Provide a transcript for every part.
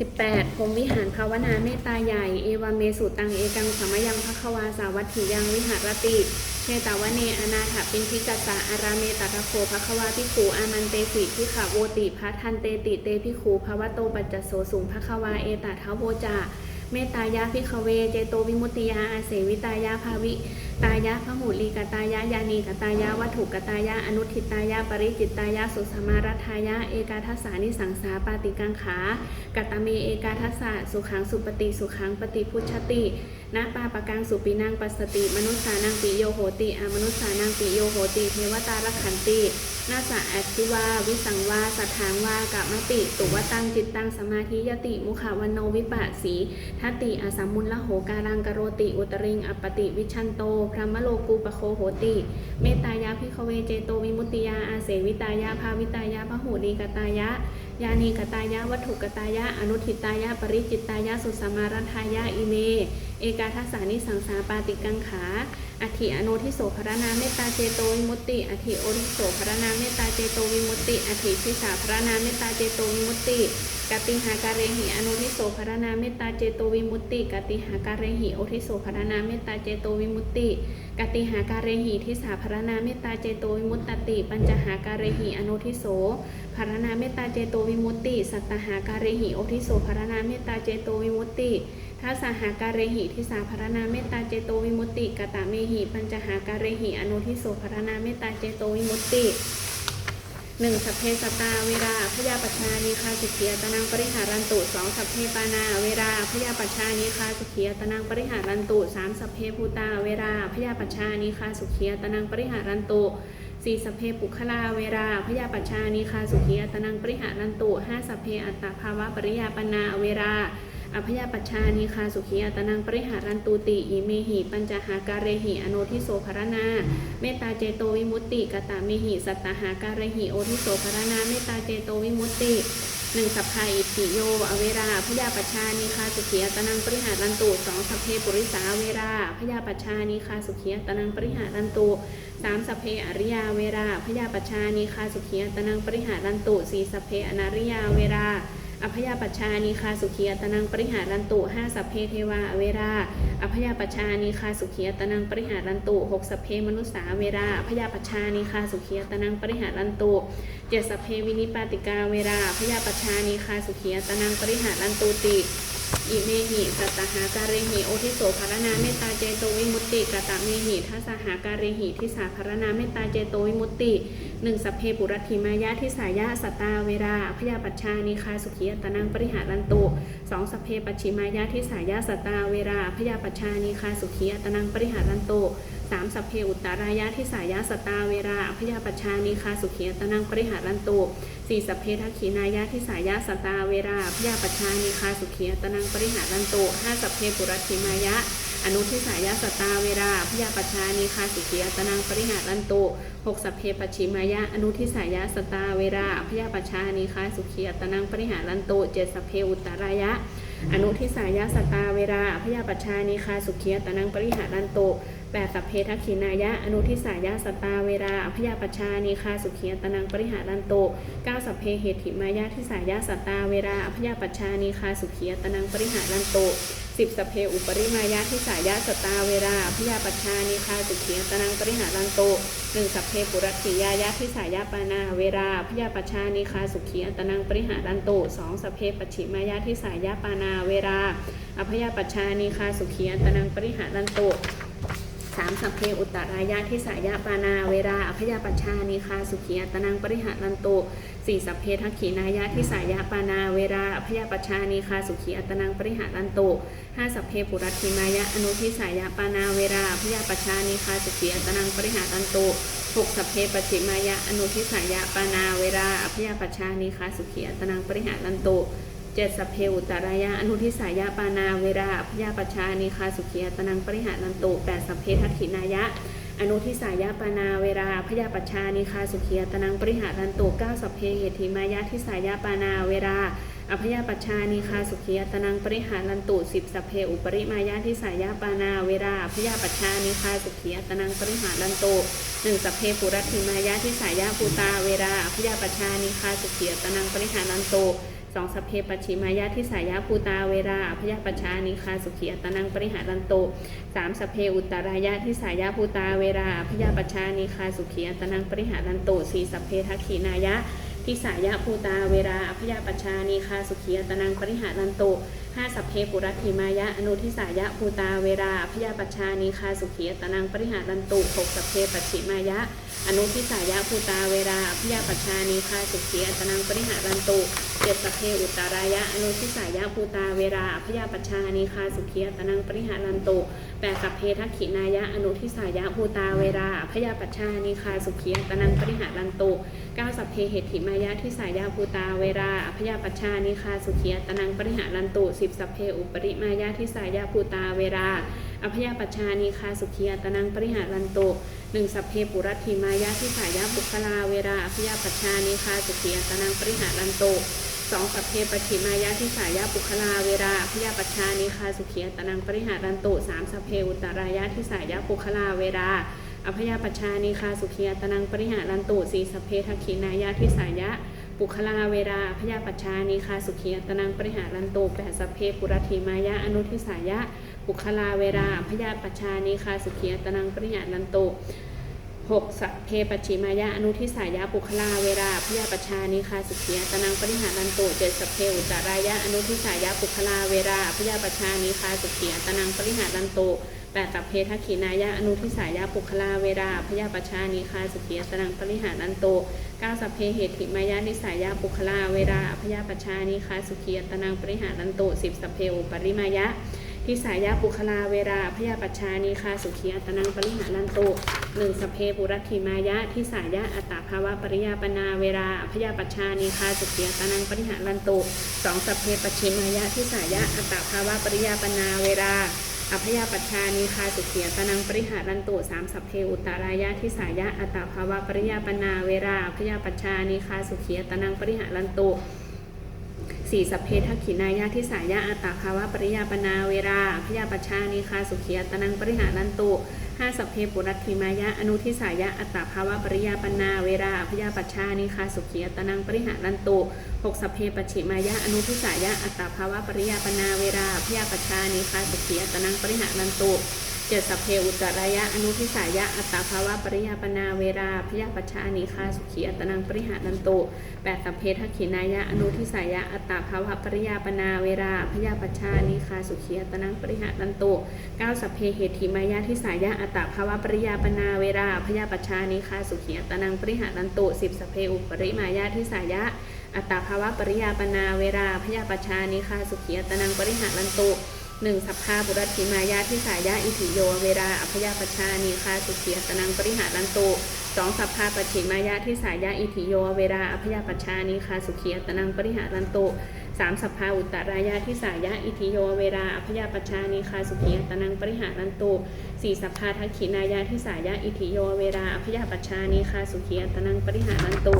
18พรมวิหารภาวนาเมตตาใหญ่ เอวาเมสุตัง เอกังสมยังภควาสาวัตถิยังวิหารติเชตาวเนอนาถปินทิกัสสะอาราเมตตะโคภควาพิขูอามันเตสิพิขะโวติพัทันเตติเตพิขูภวโตปัจจโสสุงภควาเอตทาวโวจาเมตตายาพิขเว เจโตวิมุตติยาอาเสวิตายาภาวิตายะพหูลีกตายะยานีกตายะวัตถุกตายะอนุทิตายะปริจิตตายะสุสมารัทายะเอกาทัสสานิสังสาปาติกังขากตเมเอกาทัสสะสุขังสุปฏิสุขังปฏิพุชตินาปาปะกังสุปินังปัสสติ มนุษสานังปิโยโหติอามนุษสานังปิโยโหติ เทวตาลขันตินาสะแอคทิวา วิสังวาสัทธางวากะมติ ตุวตังจิตตังสมาธิยติมุขวันโนวิปัสสีทัตติอาสัมมุลละโหการังกโรติ อุตริงอปติวิชันโตพระมโลกูปโคโหติ เมตายาพิคเวเจโตวิมุตติยาอาเสวิตายาภาวิตายาพหูดีกตายะ ยานีกตายะวัตถุกตายะ อนุทิตายะปริจิตตายะสุสมารัทายะอิเมเอกาทัสานิสังสาปาติกังขา อธิอโนทิโสภรนาเมตตาเจโตวิมุตติอธิโอทิโสภรนาเมตตาเจโตวิมุตติอธิพิสาภรนาเมตตาเจโตวิมุตติกติหาการเรหิอโนทิโสภรนาเมตตาเจโตวิมุตติกติหาการเรหิโอทิโสภรนาเมตตาเจโตวิมุตติกติหาการเรหิทิสาภรนาเมตตาเจโตวิมุตติ ปัญจหาการเรหิอโนทิโสภรนาเมตตาเจโตวิมุตติ สัตตหาการเรหิโอทิโสภรนาเมตตาเจโตวิมุตติ ทัสสหาการเรหิทิสาภรณาเมตตาเจโตวิมุตติกตาเมหิปัญจหาการเรหิอนุทิโสภรณาเมตตาเจโตวิมุตติหนึ่งสัพเพสตาเวลาพยาปัชานิคาสุขียตนังปริหารันตุสองสัพเพปานาเวลาพยาปัชานิคาสุขียตนังปริหารันตุสามสัพเพภูตาเวลาพยาปัชานิคาสุขียตนังปริหารันตุสี่สัพเพปุคลาเวลาพยาปัชานิคาสุขียตนังปริหารันตุห้าสัพเพอัตตภาวะปริยาปนาเวลา อภยปัชชานิคาสุขีอัตนังปริหารันตุติอิเมหิ ปัญจหาการเรหิอโนทิโสภรนาเมตตาเจโตวิมุตติกตาเมหิสัตตหาการเรหิโอทิโสภรนาเมตตาเจโตวิมุตติหนึ่งสัพพาอิติโย อเวราพยาปัชชานิคาสุขีอัตนังปริหารันตุสองสัพเพปุริสาเวราพยาปัชชานิคาสุขีอัตนังปริหารันตุสามสัพเพอริยาเวราพยาปัชชานิคาสุขีอัตนังปริหารันตุสี่สัพเพอนาริยาเวรา อภยาปัชานีคาสุขียตนังปริหารันตุห้าสัพเพเทวาเวราอภยาปัชานีคาสุขียตนังปริหารันตุหกสัพเพมนุษสาเวราอภยาปัชานีคาสุขียตนังปริหารันตุเจ็ดสัพเพวินิปาติกาเวราอภยาปัชานีคาสุขียตนังปริหารันตุติ อิเมหิสัตหาการิหิโอทิโสภารนาเมตตาเจโตวิมุตติกตะเมหิทัสหาการิหิทิสาภารนาเมตตาเจโตวิมุตติหนึ่งสัพเพปุรัติมายะทิสายะสัตตาเวราพยาปัชชานิคาสุขียตนังปริหารันตุสองสัพเพปัชิมายะทิสายะสัตตาเวราพยาปัชชานิคาสุขียตนังปริหารันตุ สามสัพเพอุตตารายะทิสายะสตาเวราพยาปัชชานิคาสุขียตนังปริหารันตุสี่สัพเพทักขีนายะทิสายะสตาเวราพยาปัชชานิคาสุขียตนังปริหารันโตห้าสัพเพปุรัติมายะอนุทิสายะสตาเวราพยาปัชชานิคาสุขียตนังปริหารันโตหกสัพเพปชิมายะอนุทิสายะสตาเวราพยาปัชชานิคาสุขียตนังปริหารันโตเจ็ดสัพเพอุตตรายะ อนุทิสายะสตาเวราพยาปัชชานิคาสุขียตนังปริหารันโต แปดสัพเพทักขินายะ อนุทิสายะสตตาเวราอพยาปัชชานีคาสุขียตนังปริหารันโตเก้าสัพเพเหติมายะทิสายะสตตาเวราอพยาปัชชานีคาสุขียตนังปริหารันโตสิบสัพเพอุปริมายะทิสายะสตาเวราอพยาปัชชานีคาสุขียตนังปริหารันโตหนึ่งสัพเพปุรัติยายะทิสายะปานาเวราอพยาปัชชานีคาสุขียตนังปริหารันโตสองสัพเพปัจฉิมายะทิสายะปานาเวราอพยาปัชชานีคาสุขียตนังปริหารันโต สามสัพเพอุตตรายะทิสายะปานาเวราอภยาปัชชานิคาสุขียตนังปริหารันโตสี่สัพเพทักขีนายะทิสายะปานาเวราอภยาปัชชานิคาสุขียตนังปริหารันโตห้าสัพเพปุรัติมายะอนุทิสายะปานาเวราอภยาปัชชานิคาสุขียตนังปริหารันโตหกสัพเพปจิมายะอนุทิสายะปานาเวราอภยาปัชชานิคาสุขียตนังปริหารันโต เจ็ดสัพเพอุตตรายะอนุทิสายะปานาเวราพยาปัชชานิคาสุขียตนังปริหารันตุแปดสัพเพทักขินายะ อนุทิสายะปานาเวราพยาปัชชานิคาสุขียตนังปริหารันตุเก้าสัพเพเหติมายะทิสายะปานาเวราออภยปัชชานีคาสุขีอัตนังปริหารันตุสิบสพเพอุปริมายาทิสายาปานาเวราอภยปัชชานีคาสุขีอัตนังปริหารันตุหนึ่งสพเพปุรัตถิมายาทิสายาภูตาเวราอภยปัชชานีคาสุขีอัตนังปริหารันตุ สองสพเพปชิมายาทิสายาภูตาเวราอภยปัชชานีคาสุขีอัตนังปริหารันโตสามสพเพอุตรายาทิสายาภูตาเวราอภยปัชชานีคาสุขีอัตนังปริหารันโตสี่สพเพทักขีนายะทิสายะภูตาเวราอภยปัชชานีคาสุขีอัตนังปริหารันโตห้าสัพเพปุรัติมายะอนุทิสายะภูตาเวราอภยปัชชานีคาสุขีอัตนังปริหารันโตหกสัพเพปัจฉิมายะ อนุทิสายะภูตาเวราอภยปัชานีคาสุขีอัตนังปริหารันตุเจ็ดสัพเพอุตตรายะอนุทิสายะภูตาเวราอภยปัชานีคาสุขีอัตนังปริหารันตุแปดสัพเพทักขินายะอนุทิสายะภูตาเวราอภยปัชานีคาสุขีอัตนังปริหารันตุเก้าสัพเพเหติมายะทิสายาภูตาเวราอภยปัชานิคาสุขียตนังปริหารันตุสิบสัพเพอุปริมายะทิสายาภูตาเวรา อภยปัชชานิคาสุขียตนังปริหารันโตหนึ่งสัพเพปุรัติมายะทิสายาบุคลาเวราอภยปัชชานิคาสุขียตนังปริหารันโตสองสัพเพปฏิมายะทิสายาบุคลาเวราอภยปัชชานิคาสุขียตนังปริหารันตุสามสัพเพอุตรายะทิสายาบุคลาเวราอภยปัชชานิคาสุขียตนังปริหารันตุสีสพเพทักขินายาทิสายะปุคลาเวราอภยปัชชานิคาสุขียตนังปริหารันตุแปดสพเพปุรถิมายะอนุทิสายะ ปุคลาเวราอภยปัชานิคาสุขียตนังปริหารันตุหกสัพเพปชิมายะอนุทิสายะปุคลาเวราพยาปชานิคาสุขียตนังปริหารันตุเจ็ดสัพเพอุตรายะอนุทิสายะปุคลาเวราพยาปชานิคาสุขียตนังปริหารันตุแปดสัพเพทักขินายะอนุทิสายะปุคลาเวราพยาปชานิคาสุขียตนังปริหารันตุเก้าสัพเพเหติมายะนิสายะปุคลาเวราพยาปชานิคาสุขียตนังปริหารันตุสิบสัพเพอุปริมายะ ทิสายาปุคลาเวราพยาปัชชานีคาสุขีอัตนังปริหารันตุหนึ่งสพเพปุรัตถิมายะทิสายาอัตตาภาวะปริยาปนาเวราพยาปัชชานีคาสุขีอัตนังปริหารันตุสองสพเพปชิมายะทิสายาอัตตาภาวะปริยาปนาเวราอภยาปัชชานีคาสุขีอัตนังปริหารันตุสามสัพเพอุตารายะทิสายะอัตตาภาวะปริยาปนาเวราอภยาปัชชานีคาสุขีอัตนังปริหารันตุ สี่สัพเพทักขินายาทิสายะอัตตาภาวะปริยาปนาเวราพยาปชานิคาสุขียตนังปริหารันตุห้าสัพเพปุรัตถิมายะอนุทิสายะอัตตาภาวะปริยาปนาเวราพยาปชานิคาสุขียตนังปริหารันตุหกสัพเพปชิมายะอนุทิสายะอัตตาภาวะปริยาปนาเวราพยาปชานิคาสุขียตนังปริหารันตุ เจ็ดสัพเพอุตรายะอนุทิสายะอัตตาภาวะปริยาปนาเวราพยาปชานิคาสุขีอัตนังปริหารันตุแปดสัพเพทักขินายะอนุทิสายะอัตตาภาวะปริยาปนาเวราพยาปชานิคาสุขีอัตนังปริหารันตุเก้าสัพเพเหติมายะทิสายะอัตตาภาวะปริยาปนาเวราพยาปชานิคาสุขีอัตนังปริหารันตุสิบสัพเพอุปริมายะทิสายะอัตตาภาวะปริยาปนาเวราพยาปชานิคาสุขีอัตนังปริหารันตุ หนึ่งสัพพาบุรัติมายาทิสายะอิถิโย เวราอภยาปชานิคาสุขีอัตนังปริหารันตุสองสัพพาปัจฉิมายะทิสายะอิทิโย เวราอภยาปัชชานิคาสุขีอัตนังปริหารันตุสามสัพพาอุตตรายะทิสายะอิทิโย เวราอภยาปัชชานิคาสุขีอัตนังปริหารันตุสี่สัพพาทักขินายะทิสายะอิทิโย เวราอภยาปัชชานิคาสุขีอัตนังปริหารันตุ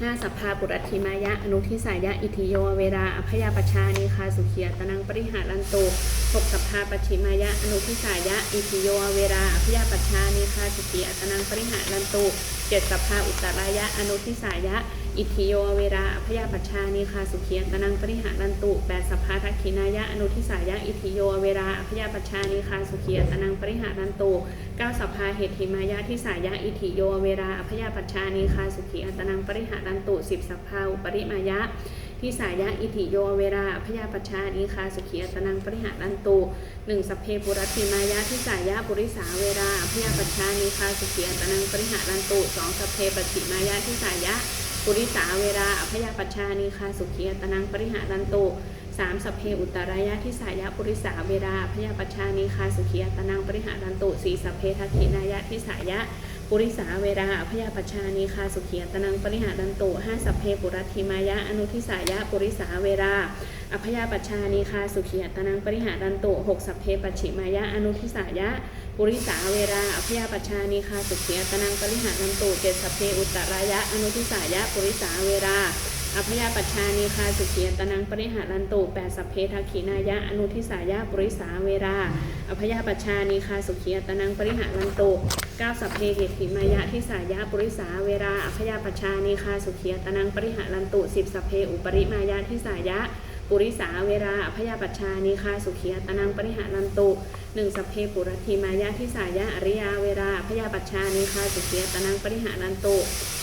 ห้าสัพพาปุรัติมายะ อนุทิสายะ อิทิโย เวราอภยาปชานิคาสุขียตนังปริหารันตุหกสัพพาปัจฉิมายะ อนุทิสายะ อิทิโย เวราอภยาปชานิคาสุขียตนังปริหารันตุเจ็ดสัพพาอุตตรายะ อนุทิสายะ อิทิโยเวราอภยาปชานิคาสุขียตนังปริหารันตุแปดสัพพาทักขินายะอนุทิสายะอิทิโยเวราอภยาปชานิคาสุขียตนังปริหารันตุเก้าสัพพาเหติมายะทิสายะอิทิโยเวราอภยาปชานิคาสุขีอัตนังปริหารันตุสิบสัพพาอุปริมายะทิสายะอิทิโยเวราอภยาปชานิคาสุขีอัตนังปริหารันตุหนึ่งสัพเพปุรัติมายะทิสายะปุริสาเวราอภยาปชานิคาสุขีอัตนังปริหารันตุสองสัพเพปฏิมายะทิสายะ ปุริสาเวราอภยาปชานิคาสุขีอัตนังปริหารันตุสามสเพอุตรายะทิสายะปุริสาเวราพยาปชานิคาสุขีอัตนังปริหารันตุสี่สัพเพทักขินายะทิสายะ ปุริสาเวราพยาปชานีคาสุขียตนังปริหารันตุห้าสัพเพปุรัติมายะอนุทิสายะปุริสาเวราอภยาปชานีคาสุขียตนังปริหารันตุหกสัพเพปัจฉิมายะอนุทิสายะปุริสาเวราอภยาปชานีคาสุขียตนังปริหารันตุเจ็ดสัพเพอุตตรายะอนุทิสายะปุริสาเวราอภยาปัชชานีคาสุขียตนังปริหารันตุแปดสัพเพทักขินายะอนุทิสายะปุริสาเวราอภยาปัชชานีคาสุขียตนังปริหารันตุ ก้าสัพเพเหติมายะทิสายะปุริสาเวราอภยาปัชชานีคาสุขียตนังปริหารันตุสิบสัพเพอุปริมายะทิสายะปุริสาเวราอภยาปัชชานีคาสุขียตนังปริหารันตุหนึ่งสัพเพปุรธีมายะทิสายะอริยาเวราอภยาปัชชานีคาสุขียตนังปริหารันตุ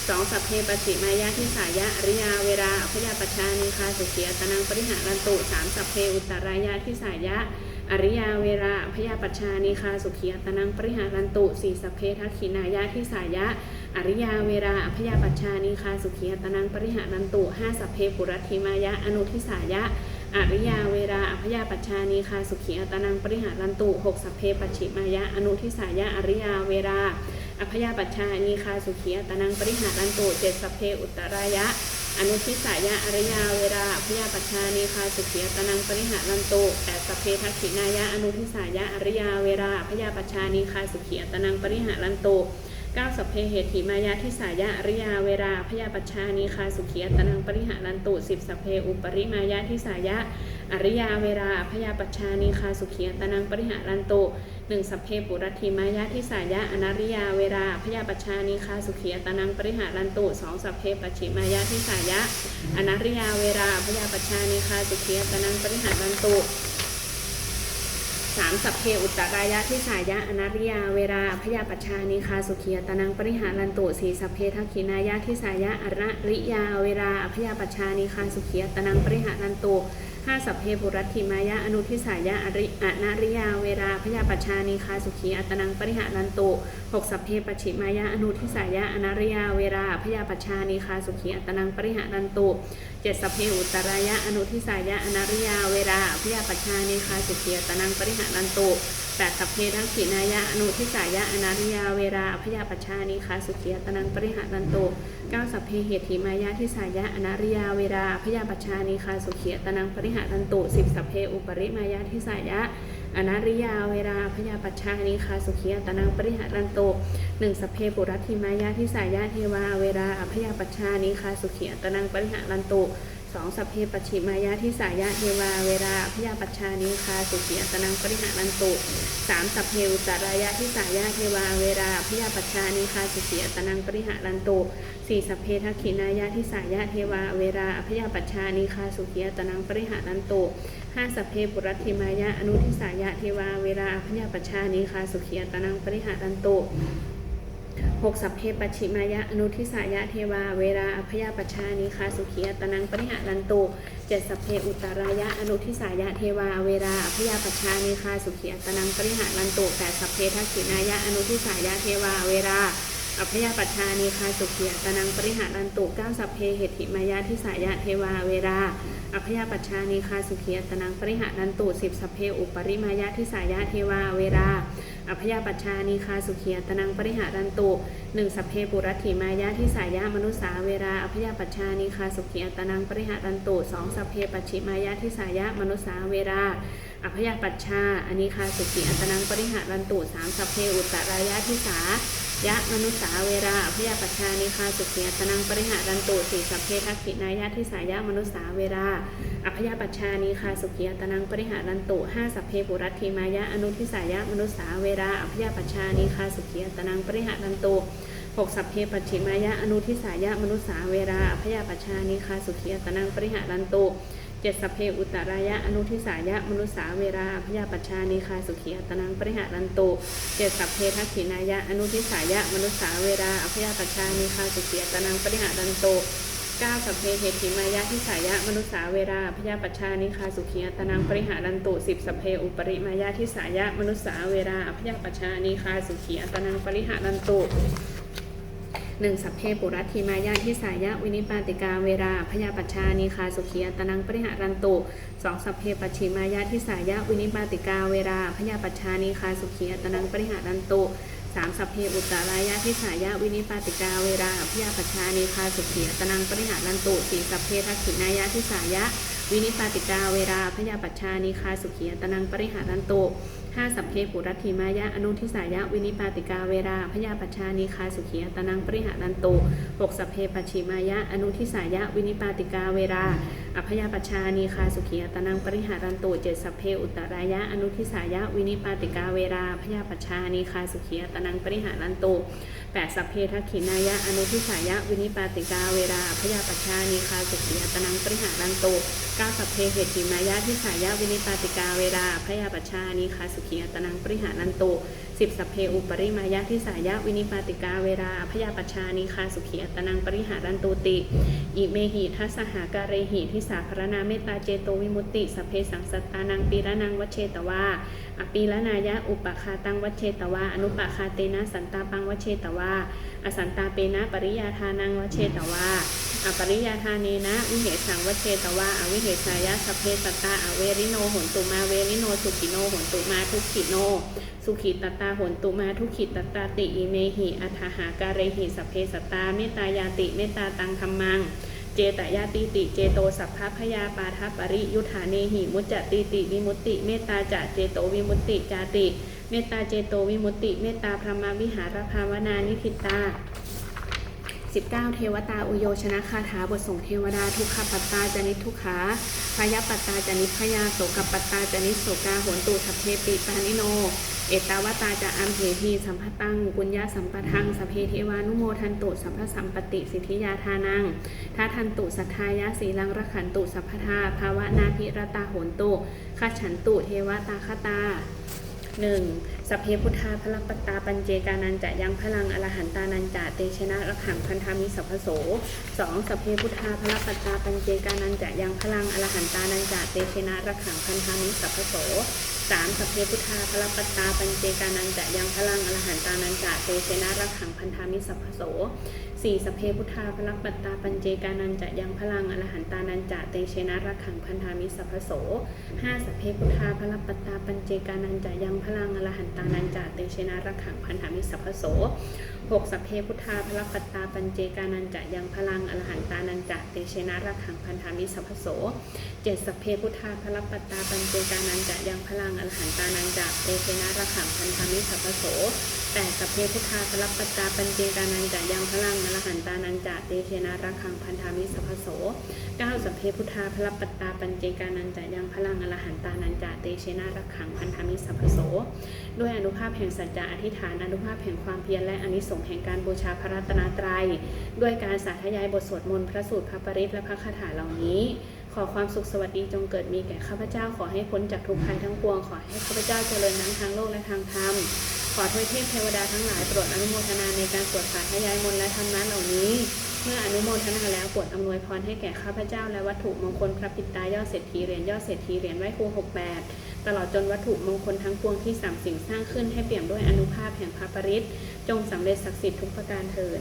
สองสัพเพปฏิมายะทิสายะอริยาเวราอภยาปัชชานีคาสุขียตนังปริหารันตุสามสัพเพอุตตรายะทิสายะ อริยาเวราอภยาปัชชานีคาสุขียตนังปริหารันตุสี่สัพเพทักขินายะทิสายะ อริยาเวราอภยาปัชชานีคาสุขียตนังปริหารันตุห้าสัพเพปุรธีมายะอนุทิสายะ อริยาเวราอภยาปัชชานีคาสุขีอัตนังปริหารันตุหกสัพเพปัจฉิมายะอนุทิสายะอริยาเวราอภยาปัชชานีคาสุขีอัตนังปริหารันตุเจ็ดสัพเพอุตตรายะ อนุทิสายะอริยาเวราอภยาปัชานีคาสุขีอัตนังปริหารันตุแต่สเพทักขินายะอนุทิสายะอริยาเวราอภยาปัชานีคาสุขีอัตนังปริหารันตุ เก้าสัพเพเหติมายาทิสายะอริยาเวราพยาปัชชานีคาสุขีอัตนังปริหารันตุสิบสัพเพอุปริมายาทิสายะอริยาเวราพยาปัชชานีคาสุขียตนังปริหารันตุหนึ่งสัพเพปุรธีมายะทิสายะอนาริยาเวราพยาปัชชานีคาสุขียตนังปริหารันตุสองสัพเพปัจฉิมายะทิสายะอนาริยาเวราพยาปัชชานีคาสุขียตนังปริหารันตุ สามสัพเพอุตตรายะทิสายะอนาริยาเวราพยาปัชชานิคาสุขียตนังปริหารันตุสี่สัพเพทักขินายะทิสายะอนาริยาเวราพยาปัชชานิคาสุขียตนังปริหารันตุ ห้าสัพเพบุรัติมายะอนุทิสายะอริอนาริยาเวราพยาปัชานีคาสุขีอัตนังปริหารันตุหกสัพเพปชิมายะอนุทิสายะอนาริยาเวราพยาปัชานีคาสุขีอัตนังปริหารันตุเจ็ดสัพเพอุตรายะอนุทิสายะอนาริยาเวราพยาปัชชานีคาสุขีอัตนังปริหารันตุ แปดสัพเพทักขินายะอนุทิสายะอนาริยาเวราพยาปัชชานีคาสุขีอัตนังปริหารันโตเก้าสัพเพเหติมายะทิสายะอนาริยาเวราพยาปัชชานีคาสุขีอัตนังปริหารันโตสิบสัพเพอุปริมายะทิสายะอนาริยาเวราพยาปัชชานิคาสุขียตนังปริหารันโตหนึ่งสัพเพปุรัติมายาทิสายาเทวาเวราพยาปัชชานิคาสุขียตนังปริหารันโต สองสัพเพปัจฉิมายาทิสายาเทวาเวราพยาปัชชานิคาสุขียตนังปริหารันโตสามสัพเพอุตตรายาทิสายาเทวาเวราพยาปัชชานิคาสุขียตนังปริหารันโตสี่สัพเพทักขินายาทิสายาเทวาเวราพยาปัชชานิคาสุขียตนังปริหารันโตห้าสัพเพปุรัติมายะอนุทิสายะเทวาเวราพยาปัชชานีคาสุขียตนังปริหารันโต หกสัพเพปัจฉิมายะอนุทิสายะเทวา เวราอพยาปชานีคาสุขียตนังปริหารันโตเจ็ดสัพเพอุตรายะอนุทิสายะเทวา เวราอพยาปชานีคาสุขียตนังปริหารันโตแปดสัพเพทักขินายะอนุทิสายะเทวา เวราอภยาปชานีคาสุขียตนังปริหารันตุเก้าสัพเพเหติมายาทิสายะเทวา เวราอภยาปชานีคาสุขียตนังปริหารันตุสิบสัพเพอุปริมายาทิสายะเทวา เวรา อภยาปัชชานีคาสุขียตนังปริหารันตุหนึ่งสัพเพปุรัตถิมายาทิสายะมนุสาเวราอภยาปัชชานีคาสุขียตนังปริหารันตุสองสัพเพปัชิมายาทิสายะมนุสาเวราอภยาปัชชาอนิคาสุขีอัตนังปริหารันตุสามสัพเพอุตตรายะทิสา ยะมนุษสาเวราอภยาปัชชานิคาสุขีอัตนังปริหารันตุสี่สัพเพทักขินายะทิสายะมนุษสาเวราอภยาปัชชานิคาสุขีอัตนังปริหารันตุห้าสัพเพปุรัตถิมายะอนุทิสายะมนุษสาเวราอภยาปัชชานิคาสุขีอัตนังปริหารันตุหกสัพเพปัจฉิมายะอนุทิสายะมนุษสาเวราอภยาปัชชานิคาสุขีอัตนังปริหารันตุ เจ็ดสัพเพอุตรายะอนุทิสายะมนุสาเวราพยาปัชชานิคาสุขีอัตนังปริหารันตุเจ็ดสัพเพทักขินายะอนุทิสายะมนุสาเวราพยาปัชชานิคาสุขีอัตนังปริหารันตุเก้าสัพเพเหติมายะทิสายะมนุสาเวราพยาปัชชานิคาสุขีอัตนังปริหารันตุสิบสัพเพอุปริมายะทิสายะมนุสาเวราพยาปัชชานิคาสุขีอัตนังปริหารันตุ หนึ่งสัพเพปุรัติมายาทิสายะวินิปาติกาเวราพยาปัชชานีคาสุขียตนังปริหารันตุสองสัพเพปัจฉิมายาทิสายะวินิปาติกาเวราพยาปัชชานีคาสุขียตนังปริหารันตุสามสัพเพอุตตรายาทิสายะวินิปาติกาเวราพยาปัชชานีคาสุขียตนังปริหารันตุสี่สัพเพทักขินายาทิสายะวินิปาติกาเวราพยาปัชชานีคาสุขียตนังปริหารันตุ ห้าสัพเพปุรัตถิมายะอนุทิสายะวินิปาติกาเวราพยาปัชชานิคาสุขีอัตนังปริหานันตุหกสัพเพปัชิมายะอนุทิสายะวินิปาติกาเวราอภยาปัชชานิคาสุขีอัตนังปริหารันตุเจ็ดสัพเพอุตรายะอนุทิสายะวินิปาติกาเวราพยาปัชชานิคาสุขีอัตนังปริหารันตุ แปดสัพเพทักขินายะอนุทิสายะวินิปาติกาเวราพยาปัชชานิคาสุขีอัตนังปริหารันตุเก้าสัพเพเหติมายะทิสายะวินิปาติกาเวราพยาปัชชานิคาสุขีอัตนังปริหารันตุสิบสัพเพอุปริมายะทิสายะวินิปาติกาเวราพยาปชานิคาสุขีอัตนังปริหารันตุติอิเมหิทัสหาการเรหิทิสาพรณาเมตตาเจโตวิมุตติสพเพสังสตตานังปีระนังวัชเชตวาอปีละนายะอุปคาตังวัชเชตวาอนุปคาเตนะสันตาปังวัชเชตวาอสันตาเปนะปริยาทานังวัชเชตวา อปริยาทาเนนะวิเหสังวัชเชตวาอวิเหสายะสเพสตาอเวริโนหนตุมาเวริโนสุขิโนหนตุมาทุกขิโน สุขิตตาหนตุมาทุกขิตตาติอิเมหิอัฏฐหาการเรหิสเพสตาเมตายาติเมตตาตังธรรมังเจตยาติติเจโตสัพพพยาปาทัปปริยุทธาเนหิมุจจติติวิมุตติเมตตาจะเจโตวิมุตติจาติ เมตตาเจโตวิมุตติเมตตาพระมาวิหารภาวนานิพิตา 19 เทวตาอุโยชนะคาถาบทส่งเทวดาทุกขปัตตาจนิทุกขาพยาปัตตาจนิพยาโสกปัตตาจนิโสกาโหนตุทัพเพปิปานิโน เอตาวตาจะอัมเหหีสัมภตัง กุญญาสัมปทังสเพเทวานุโมทันตุสัพพสัมปติสิทธิยาทานังทาทันตุสัทธายะสีลังรขันตุสัพพทาภาวะนาภิรตาโหนตุขัฉันตุเทวตาคตา หนึ่งสัพเพพุทธาพลัปตาปัญเจกานันจะยังพลังอรหันตานันจะเตชนะระขังพันธามิสัพพโสสองสัพเพพุทธาพลัปตาปัญเจกานันจะยังพลังอรหันตานันจะเตชนะระขังพันธามิสัพพโสสามสัพเพพุทธาพลัปตาปัญเจกานันจะยังพลังอรหันตานันจะเตชนะระขังพันธามิสัพพโส สี่สัพเพพุทธาพลัปตตาปัญเจกานันจะยังพลังอรหันตานันจะเตชนะระขังพันธามิสัพพโสห้าสัพเพพุทธาพลัปตตาปัญเจกานันจะยังพลังอรหันตานันจะเตชนะระขังพันธามิสัพพโสหกสัพเพพุทธาพลัปตตาปัญเจกานันจะยังพลังอรหันตานันจะเตชนะระขังพันธามิสัพพโสเจ็ดสัพเพพุทธาพลัปตตาปัญเจกานันจะยังพลังอรหันตานันจะเตชนะระขังพันธามิสัพโส แปดสัพเพพุทธาพลัปตตาปัญเจกานันจะยังพลังอรหันตานันจะเตเชนะระขังพันธามิสัพพโสเก้าสัพเพพุทธาพลัปตตาปัญเจกานันจะยังพลังอรหันตานันจะเตเชนะรักขังพันธามิสัพโสด้วยอนุภาพแห่งสัจจะอธิษฐานอนุภาพแห่งความเพียรและอนิสงส์แห่งการบูชาพระรัตนตรัย ด้วยการสาธยายบทสวดมนต์พระสูตรพระปริตและพระคาถาเหล่านี้ขอความสุขสวัสดีจงเกิดมีแก่ข้าพเจ้าขอให้พ้นจากทุกภัยทั้งปวงขอให้ข้าพเจ้าเจริญทั้งทางโลกและทางธรรม ขอทวยเทพเทวดาทั้งหลายโปรดอนุโมทนาในการสวดสาธยายมนต์และธรรมะเหล่านี้ เมื่ออนุโมทนาแล้วโปรดอำนวยพรให้แก่ข้าพเจ้าและวัตถุมงคลพระปิตายอดเศรษฐีเหรียญยอดเศรษฐีเหรียญไหว้ครูหกแปดตลอดจนวัตถุมงคลทั้งปวงที่สามสิ่งสร้างขึ้นให้เปี่ยมด้วยอนุภาพแห่งพระปริศจงสำเร็จศักดิ์สิทธิ์ทุกประการเถิด